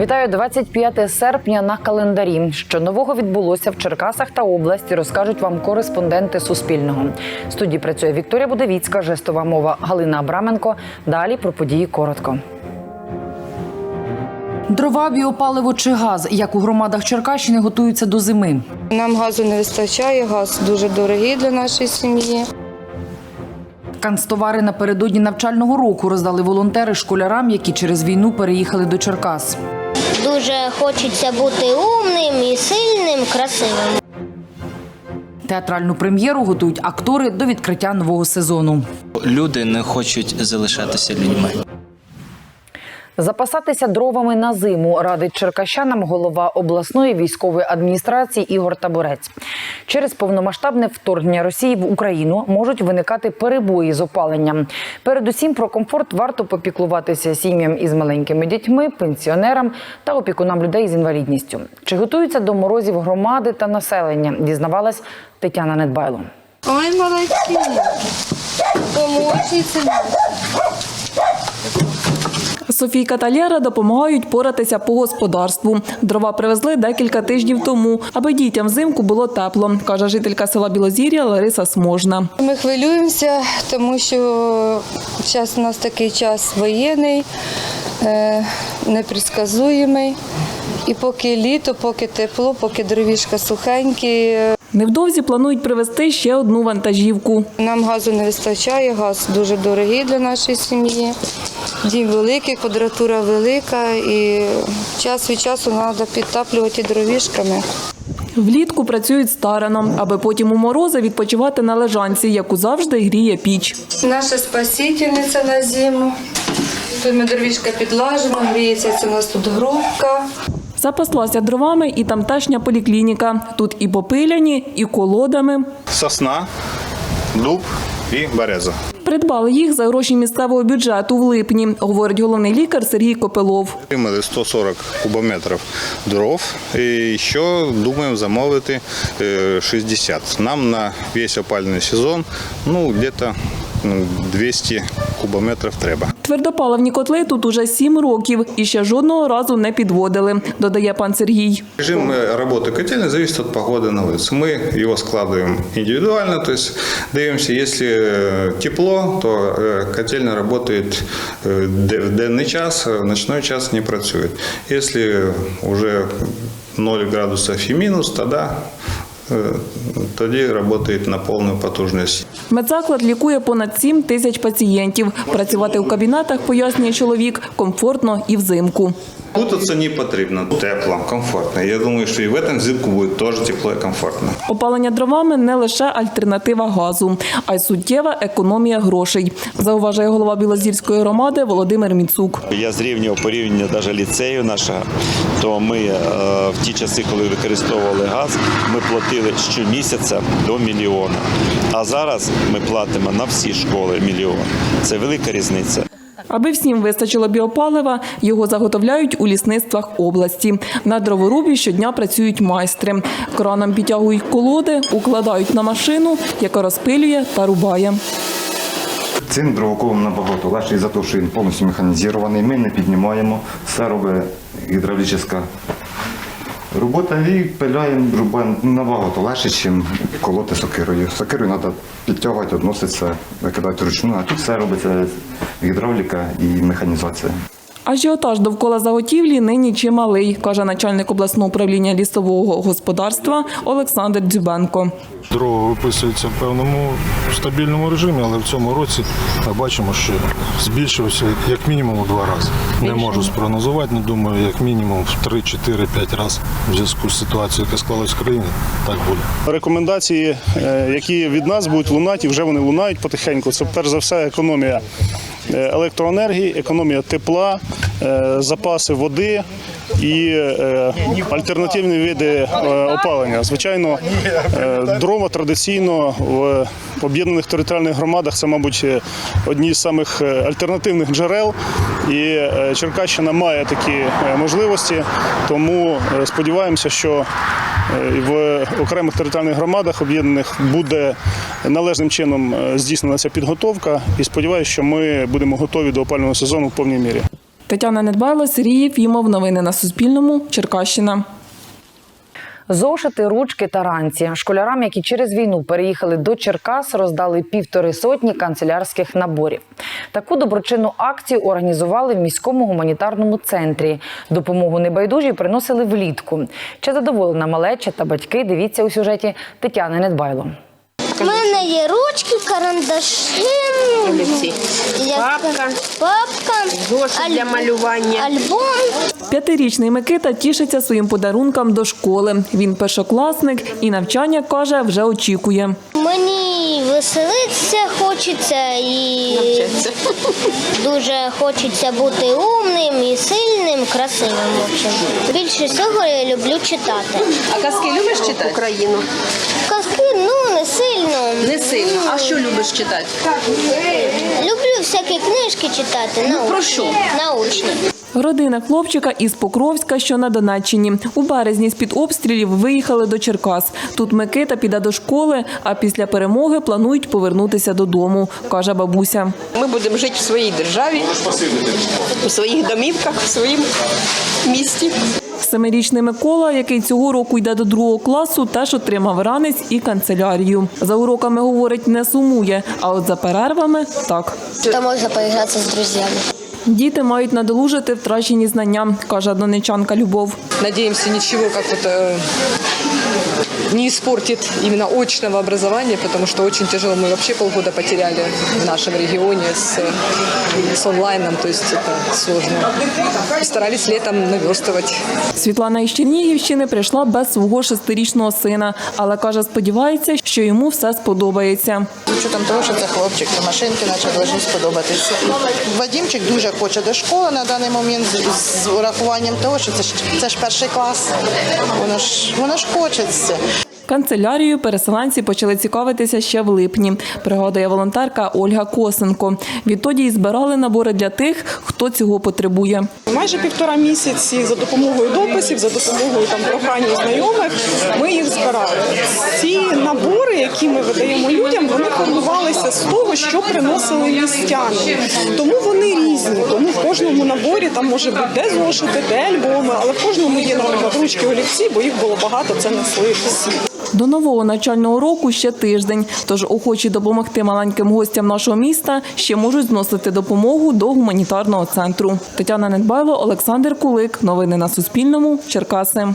Вітаю 25 серпня на календарі. Що нового відбулося в Черкасах та області, розкажуть вам кореспонденти Суспільного. В студії працює Вікторія Будовіцька, жестова мова Галина Абраменко. Далі про події коротко. Дрова, біопаливо чи газ, як у громадах Черкащини готуються до зими. Нам газу не вистачає, газ дуже дорогий для нашої сім'ї. Канцтовари напередодні навчального року роздали волонтери школярам, які через війну переїхали до Черкас. Дуже хочеться бути умним і сильним, красивим. Театральну прем'єру готують актори до відкриття нового сезону. Люди не хочуть залишатися людьми. Запасатися дровами на зиму радить черкащанам голова обласної військової адміністрації Ігор Таборець. Через повномасштабне вторгнення Росії в Україну можуть виникати перебої з опаленням. Передусім про комфорт варто попіклуватися сім'ям із маленькими дітьми, пенсіонерам та опікунам людей з інвалідністю. Чи готуються до морозів громади та населення? Дізнавалась Тетяна Недбайло. Ой, молодці! Помощниці. Софійка та Лєра допомагають поратися по господарству. Дрова привезли декілька тижнів тому, аби дітям взимку було тепло, каже жителька села Білозір'я Лариса Сможна. Ми хвилюємося, тому що зараз у нас такий час воєнний, е, непредсказуємий. І поки літо, поки тепло, поки дровішка сухенькі, Невдовзі планують привезти ще одну вантажівку. нам газу не вистачає, газ дуже дорогий для нашої сім'ї. Дім великий, квадратура велика і час від часу треба підтаплювати дровішками. Влітку працюють старано, аби потім у морози відпочивати на лежанці, яку завжди гріє піч. Наша спасительниця на зиму. Тут ми дровішка підлажимо, гріється це у нас тут грубка. Запаслася дровами і тамтешня поліклініка. Тут і попиляні, і колодами. сосна, дуб і береза. Придбали їх за гроші місцевого бюджету в липні, говорить головний лікар Сергій Копилов. Отримали 140 кубометрів дров і ще думаємо замовити е, 60. Нам на весь опальний сезон ну, ну, 200 кубометрів треба. Твердопаливні котли тут уже сім років і ще жодного разу не підводили, додає пан Сергій. Режим э, работы котельной зависит от погоды на улице. Мы его складываем индивидуально, то есть дивимося, если э, тепло, то э, котельня работает э, де- в денний час, а в ночной час не працюет. Если уже 0 градусов и минус, тогда э, тоді працює на повну потужність. Медзаклад лікує понад 7 тисяч пацієнтів. Працювати у кабінетах, пояснює чоловік, комфортно і взимку. Путаться не потрібно. Тепло, комфортно. Я думаю, що і в этом взимку буде теж тепло і комфортно. Опалення дровами не лише альтернатива газу, а й суттєва економія грошей, зауважує голова Білозірської громади Володимир Міцук. Я зрівнював порівняння навіть ліцею нашого, то ми е, в ті часи, коли використовували газ, ми платили щомісяця до мільйона. А зараз ми платимо на всі школи мільйон. Це велика різниця. Аби всім вистачило біопалива, його заготовляють у лісництвах області. На дроворубі щодня працюють майстри. Краном підтягують колоди, укладають на машину, яка розпилює та рубає. Цим дровоколом набагато легший за те, що він повністю механізований. Ми не піднімаємо, все робить гідравлічна робота вій пиляємо, рубаємо набагато легше, ніж колоти сокирою. Сокирою треба підтягувати, відноситься, викидати ручну, а тут все робиться гідравліка і механізація. Ажіотаж довкола заготівлі нині чималий, каже начальник обласного управління лісового господарства Олександр Дзюбенко. Дрова виписується в певному стабільному режимі, але в цьому році ми бачимо, що збільшився як мінімум у два рази. Не можу спрогнозувати, але думаю, як мінімум в 3, 4, 5 разів в зв'язку з ситуацією, яка склалась в країні, так буде. Рекомендації, е, які від нас будуть лунати, і вже вони лунають потихеньку. Це перш за все економія електроенергії, економія тепла, е, запаси води і е, альтернативні види е, опалення. Звичайно, е, дрова традиційно в об'єднаних територіальних громадах це, мабуть, е, одні з самих е, альтернативних джерел. І е, Черкащина має такі е, можливості, тому е, сподіваємося, що е, в окремих територіальних громадах об'єднаних буде належним чином е, здійснена ця підготовка. І сподіваюся, що ми будемо готові до опалювального сезону в повній мірі. Тетяна Недбайло, Сергій Єфімов. Новини на Суспільному. Черкащина. Зошити, ручки та ранці. Школярам, які через війну переїхали до Черкас, роздали півтори сотні канцелярських наборів. Таку доброчинну акцію організували в міському гуманітарному центрі. Допомогу небайдужі приносили влітку. Чи задоволена малеча та батьки? Дивіться у сюжеті Тетяни Недбайло. У мене є ручки, карандаші, папка, папка Зошит для малювання. альбом. П'ятирічний Микита тішиться своїм подарунком до школи. Він першокласник і навчання каже, вже очікує. Мені веселитися хочеться і дуже хочеться бути умним і сильним, красивим. В общем. Більше всього я люблю читати. А казки любиш читати? Україну? Ну сильно. Не сильно. А що любиш читати? Люблю всякі книжки читати. научні. про що? Научні. Родина хлопчика із Покровська, що на Донеччині. У березні з-під обстрілів виїхали до Черкас. Тут Микита піде до школи, а після перемоги планують повернутися додому, каже бабуся. Ми будемо жити в своїй державі, у своїх домівках, в своїм місті. Семирічний Микола, який цього року йде до другого класу, теж отримав ранець і канцелярію. За уроками, говорить, не сумує, а от за перервами – так. Там можна поігратися з друзями. Діти мають надолужити втрачені знання, каже донечанка Любов. Надіємося, нічого як э, не испортит именно очного образования, потому что очень тяжело. Мы вообще полгода потеряли в нашем регионе с, с онлайном, то есть это сложно. Старались летом наверстывать. Світлана із Чернігівщини прийшла без свого шестирічного сина, але каже, сподівається, що йому все сподобається. З учетом того, що це хлопчик, то машинки наче повинні сподобатися. Вадімчик дуже хоче до школи на даний момент з, з урахуванням того, що це ж це ж перший клас. Воно ж воно ж хочеться. Канцелярією переселенці почали цікавитися ще в липні, пригадує волонтерка Ольга Косенко. Відтоді й збирали набори для тих, хто цього потребує. Майже півтора місяці за допомогою дописів, за допомогою там прохань знайомих, ми їх збирали. Ці набори, які ми видаємо людям, вони формувалися з того, що приносили містяни. Тому вони різні. Тому в кожному наборі там може бути де зошити, де альбоми, але в кожному є, наприклад, ручки олівці, бо їх було багато, це несли всі. До нового навчального року ще тиждень. Тож охочі допомогти маленьким гостям нашого міста ще можуть зносити допомогу до гуманітарного центру. Тетяна Недбайло, Олександр Кулик. Новини на Суспільному. Черкаси.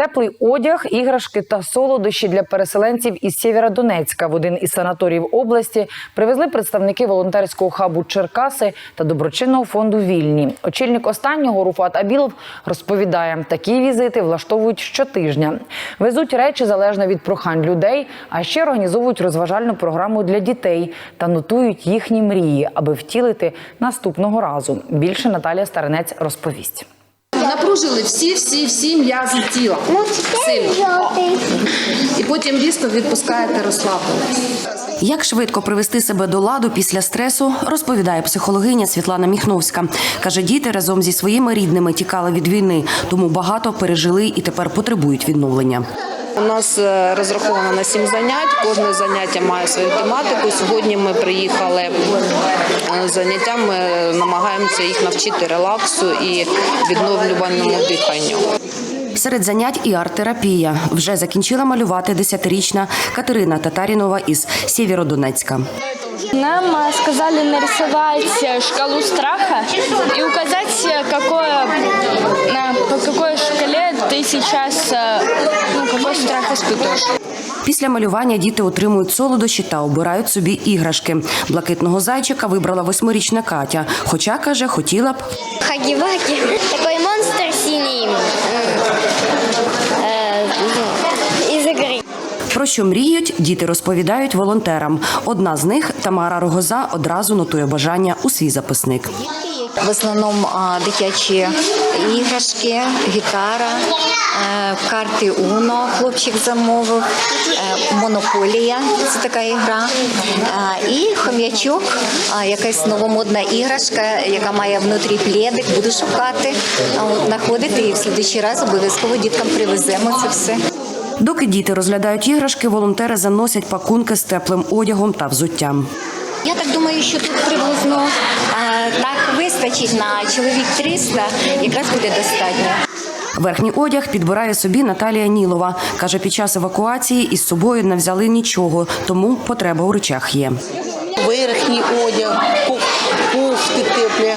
Теплий одяг, іграшки та солодощі для переселенців із Сєвєродонецька в один із санаторіїв області привезли представники волонтерського хабу Черкаси та доброчинного фонду Вільні. Очільник останнього Руфат Абілов розповідає, такі візити влаштовують щотижня. Везуть речі залежно від прохань людей, а ще організовують розважальну програму для дітей та нотують їхні мрії, аби втілити наступного разу. Більше Наталія Старинець розповість. Напружили всі, всі, всі м'язи тіла. Сильно. І потім різко відпускаєте розслабленість. Як швидко привести себе до ладу після стресу, розповідає психологиня Світлана Міхновська. Каже, діти разом зі своїми рідними тікали від війни, тому багато пережили і тепер потребують відновлення. У нас е, розраховано на сім занять. Кожне заняття має свою тематику. Сьогодні ми приїхали е, з заняттям. Ми намагаємося їх навчити релаксу і відновлювальному диханню. Серед занять і арт-терапія. Вже закінчила малювати десятирічна Катерина Татарінова із Сєвєродонецька. Нам э, сказали нарисовать э, шкалу страха и указать, э, какое, на по какой шкале ты сейчас, э, ну, какой страх испытываешь. Після малювання діти отримують солодощі та обирають собі іграшки. Блакитного зайчика вибрала восьмирічна Катя. Хоча каже, хотіла б Хагі-вагі. Такий монстр синій. м, е, ну, Із ігри. Про що мріють, діти розповідають волонтерам. Одна з них Тамара Рогоза одразу нотує бажання у свій записник. В основному дитячі іграшки, гітара, е, карти Уно хлопчик замовив, е, монополія це така ігра, е, і хом'ячок, якась новомодна іграшка, яка має внутрі плєдик, буду шукати, знаходити і в слідчий раз обов'язково діткам привеземо це все. Доки діти розглядають іграшки, волонтери заносять пакунки з теплим одягом та взуттям. Я так думаю, що тут приблизно так вистачить на чоловік 300, якраз буде достатньо. Верхній одяг підбирає собі Наталія Нілова. Каже, під час евакуації із собою не взяли нічого, тому потреба у речах є. верхній одяг, кофти теплі,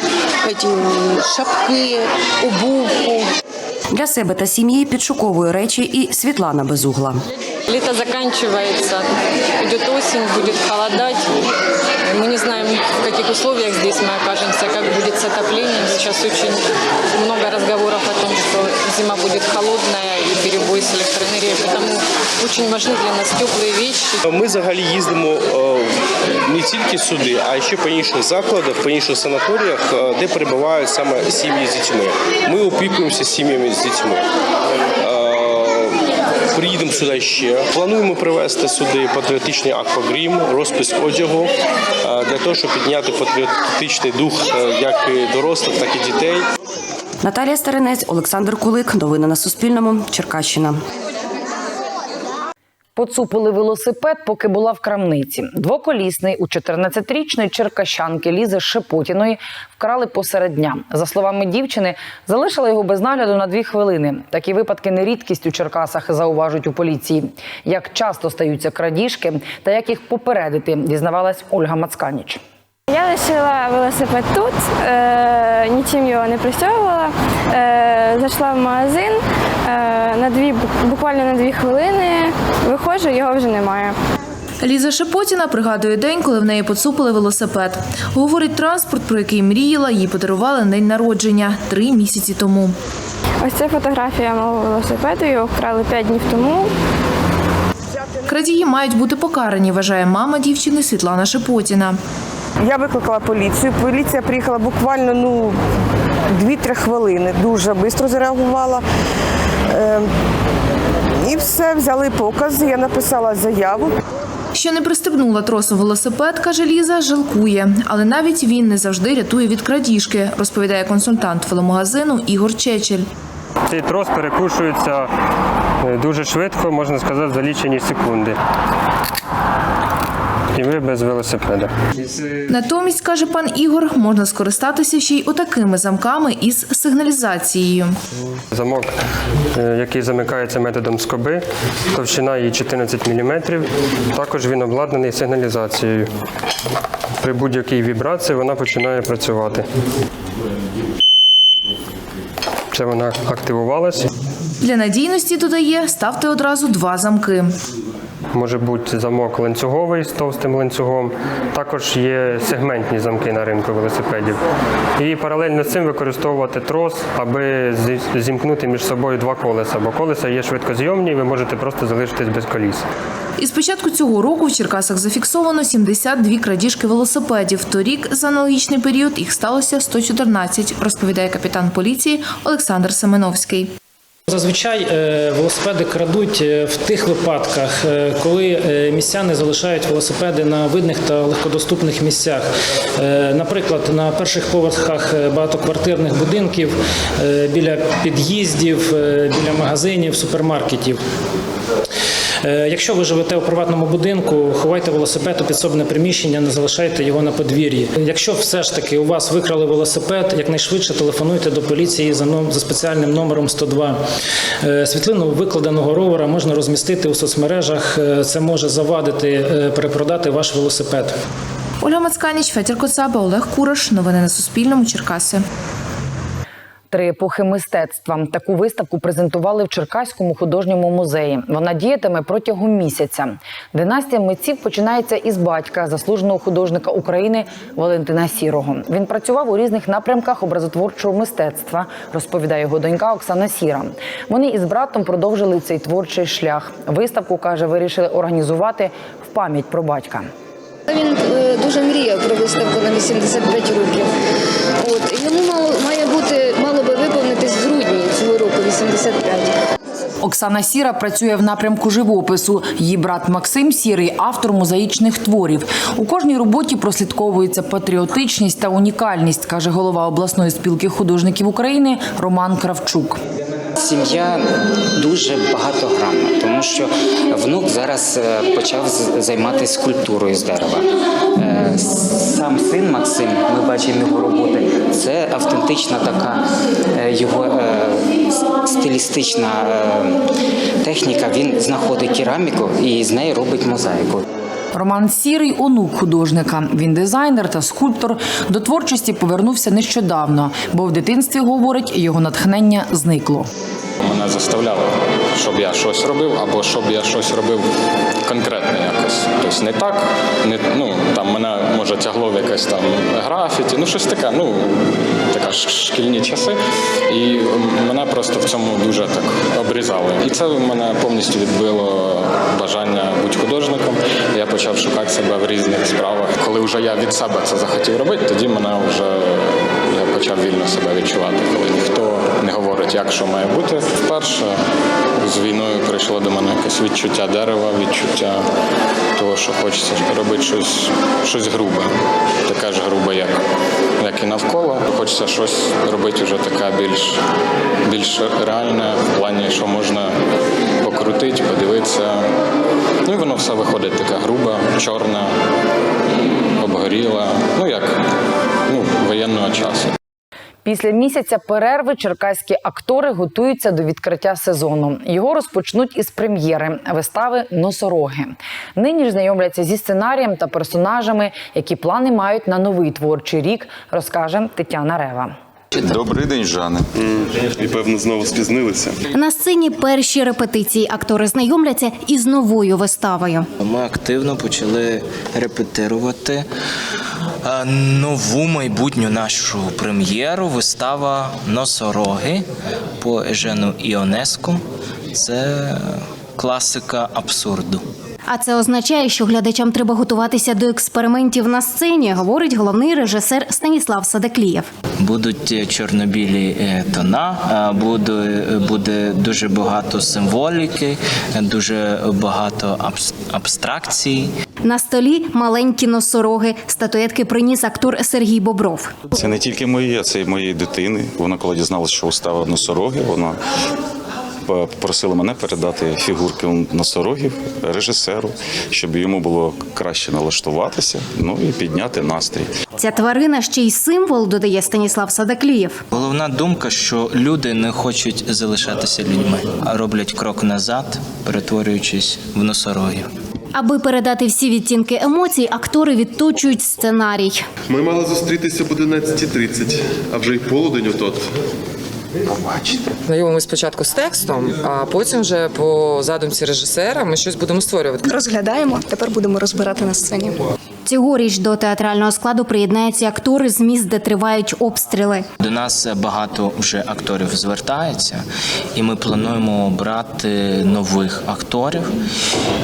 шапки, обувку. Для себе та сім'ї підшуковує речі і Світлана Безугла. Лето заканчивается, идет осень, будет холодать. Мы не знаем, в каких условиях здесь мы окажемся, как будет с отоплением. Сейчас очень много разговоров о том, что зима будет холодная и перебой с электроэнергией. Поэтому очень важны для нас теплые вещи. Ми взагалі їздимо е, не тільки сюди, а ще по інших закладах, по інших санаторіях, е, де перебувають саме сім'ї з дітьми. Ми опікуємося сім'ями з дітьми. Приїдемо сюди ще. Плануємо привезти сюди патріотичний аквагрім, розпис одягу е, для того, щоб підняти патріотичний дух е, як дорослих, так і дітей. Наталія Старинець, Олександр Кулик. Новини на Суспільному. Черкащина. Поцупили велосипед, поки була в крамниці. Двоколісний у 14-річної черкащанки Лізи Шепотіної вкрали посеред дня. За словами дівчини, залишила його без нагляду на дві хвилини. Такі випадки не рідкість у Черкасах, зауважують у поліції. Як часто стаються крадіжки та як їх попередити, дізнавалась Ольга Мацканіч. Я лишила велосипед тут, е, нічим його не пристягувала. Е, зайшла в магазин е, на дві, буквально на дві хвилини. Виходжу, його вже немає. Ліза Шепотіна пригадує день, коли в неї поцупили велосипед. Говорить, транспорт, про який мріяла, їй подарували на день народження три місяці тому. Ось це фотографія мого велосипеду. Його вкрали 5 днів тому. Крадії мають бути покарані, вважає мама дівчини Світлана Шепотіна. Я викликала поліцію. Поліція приїхала буквально ну, 2-3 хвилини. Дуже швидко зреагувала. Е, і все, взяли покази, я написала заяву. Що не пристебнула тросу велосипед, каже Ліза, жалкує. Але навіть він не завжди рятує від крадіжки, розповідає консультант веломагазину Ігор Чечель. Цей трос перекушується е, дуже швидко, можна сказати, за лічені секунди. І ви без велосипеда. Натомість, каже пан Ігор, можна скористатися ще й отакими замками із сигналізацією. Замок, е, який замикається методом скоби, товщина її 14 мм. Також він обладнаний сигналізацією. При будь-якій вібрації вона починає працювати. Це вона активувалась. Для надійності додає, ставте одразу два замки. Може бути замок ланцюговий з товстим ланцюгом. Також є сегментні замки на ринку велосипедів. І паралельно з цим використовувати трос, аби зі- зімкнути між собою два колеса, бо колеса є швидкозйомні, і ви можете просто залишитись без коліс. Із початку цього року в Черкасах зафіксовано 72 крадіжки велосипедів. Торік за аналогічний період їх сталося 114, розповідає капітан поліції Олександр Семеновський. Зазвичай е, велосипеди крадуть е, в тих випадках, е, коли містяни залишають велосипеди на видних та легкодоступних місцях. Наприклад, на перших поверхах багатоквартирних будинків, біля під'їздів, біля магазинів, супермаркетів. Е, Якщо ви живете у приватному будинку, ховайте велосипед у підсобне приміщення, не залишайте його на подвір'ї. Якщо все ж таки у вас викрали велосипед, якнайшвидше телефонуйте до поліції за ном- за спеціальним номером 102. Е, Світлину викладеного ровера можна розмістити у соцмережах. Е, Це може завадити перепродати ваш велосипед. Ольга Мацканіч, Фетір Коцаба, Олег Кураш. Новини на Суспільному. Черкаси. Три епохи мистецтва. Таку виставку презентували в Черкаському художньому музеї. Вона діятиме протягом місяця. Династія митців починається із батька, заслуженого художника України Валентина Сірого. Він працював у різних напрямках образотворчого мистецтва, розповідає його донька Оксана Сіра. Вони із братом продовжили цей творчий шлях. Виставку каже, вирішили організувати в пам'ять про батька. Він е, дуже мріяв про виставку на 85 років. От йому має бути 85. Оксана Сіра працює в напрямку живопису. Її брат Максим Сірий автор мозаїчних творів. У кожній роботі прослідковується патріотичність та унікальність, каже голова обласної спілки художників України Роман Кравчук. Сім'я дуже багатогранна, тому що внук зараз е, почав займатися скульптурою з дерева. Е, Сам син Максим, ми бачимо його роботи. Це автентична така е, його стилістична е, техніка. Він знаходить кераміку і з неї робить мозаїку. Роман Сірий онук художника. Він дизайнер та скульптор. До творчості повернувся нещодавно, бо в дитинстві говорить, його натхнення зникло. Мене заставляли, щоб я щось робив, або щоб я щось робив конкретне якось. Тобто не так, не, ну, там мене може тягло в якесь там графіті, ну щось таке, ну така шкільні часи. І мене просто в цьому дуже так обрізали. І це мене повністю відбило бажання бути художником. Я почав шукати себе в різних справах. Коли вже я від себе це захотів робити, тоді мене вже я почав вільно себе відчувати, коли ніхто не говорить, як що має бути. Вперше з війною прийшло до мене якесь відчуття дерева, відчуття того, що хочеться робити щось, щось грубе, таке ж грубе, як, як і навколо. Хочеться щось робити вже таке більш, більш реальне, в плані, що можна покрутити, подивитися. Ну і воно все виходить таке грубе, чорне, обгоріле. Ну як ну, воєнного часу. Після місяця перерви черкаські актори готуються до відкриття сезону. Його розпочнуть із прем'єри вистави Носороги. Нині ж знайомляться зі сценарієм та персонажами, які плани мають на новий творчий рік, розкаже Тетяна Рева. Добрий день, Жане. І певно знову спізнилися. На сцені перші репетиції актори знайомляться із новою виставою. Ми активно почали репетирувати е, нову майбутню нашу прем'єру. Вистава Носороги по Ежену Іонеску. Це класика абсурду. А це означає, що глядачам треба готуватися до експериментів на сцені, говорить головний режисер Станіслав Садаклієв. Будуть е, чорно-білі е, тона, буде, е, буде дуже багато символіки, дуже багато абс- абстракцій. На столі маленькі носороги. Статуетки приніс актор Сергій Бобров. Це не тільки моє, це і моєї дитини. Вона коли дізналася, що устава носороги, вона попросила мене передати фігурки носорогів режисеру, щоб йому було краще налаштуватися, ну і підняти настрій. Ця тварина ще й символ, додає Станіслав Садаклієв. Головна думка, що люди не хочуть залишатися людьми, а роблять крок назад, перетворюючись в носорогів. Аби передати всі відтінки емоцій, актори відточують сценарій. Ми мали зустрітися об 11.30, а вже й полудень отот. Побачите. Знайомимося спочатку з текстом, а потім вже по задумці режисера ми щось будемо створювати. Розглядаємо, тепер будемо розбирати на сцені. Цьогоріч до театрального складу приєднаються актори з міст, де тривають обстріли. До нас багато вже акторів звертається, і ми плануємо брати нових акторів,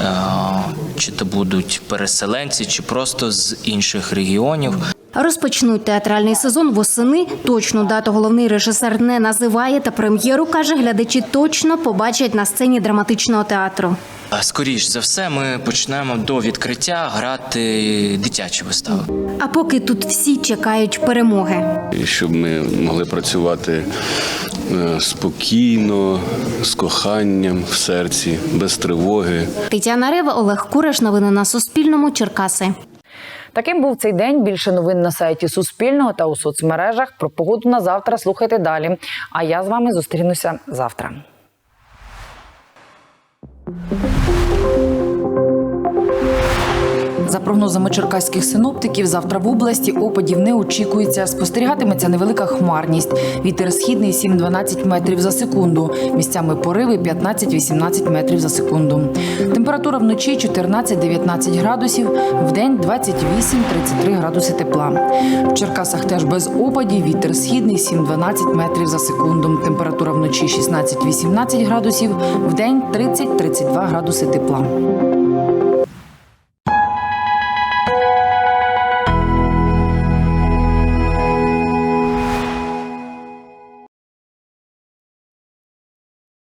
е, чи то будуть переселенці, чи просто з інших регіонів. Розпочнуть театральний сезон восени. Точну дату головний режисер не називає, та прем'єру каже, глядачі точно побачать на сцені драматичного театру. А Скоріш за все, ми почнемо до відкриття грати дитячі вистави. А поки тут всі чекають перемоги. І щоб ми могли працювати е, спокійно, з коханням в серці, без тривоги. Тетяна Рева, Олег Кураш. Новини на Суспільному. Черкаси. Таким був цей день. Більше новин на сайті Суспільного та у соцмережах. Про погоду на завтра слухайте далі. А я з вами зустрінуся завтра. За прогнозами черкаських синоптиків, завтра в області опадів не очікується. Спостерігатиметься невелика хмарність. Вітер східний 7-12 метрів за секунду. Місцями пориви 15-18 метрів за секунду. Температура вночі 14-19 градусів, вдень 28-33 градуси тепла. В Черкасах теж без опадів. Вітер східний 7-12 метрів за секунду. Температура вночі 16-18 градусів, вдень 30-32 градуси тепла.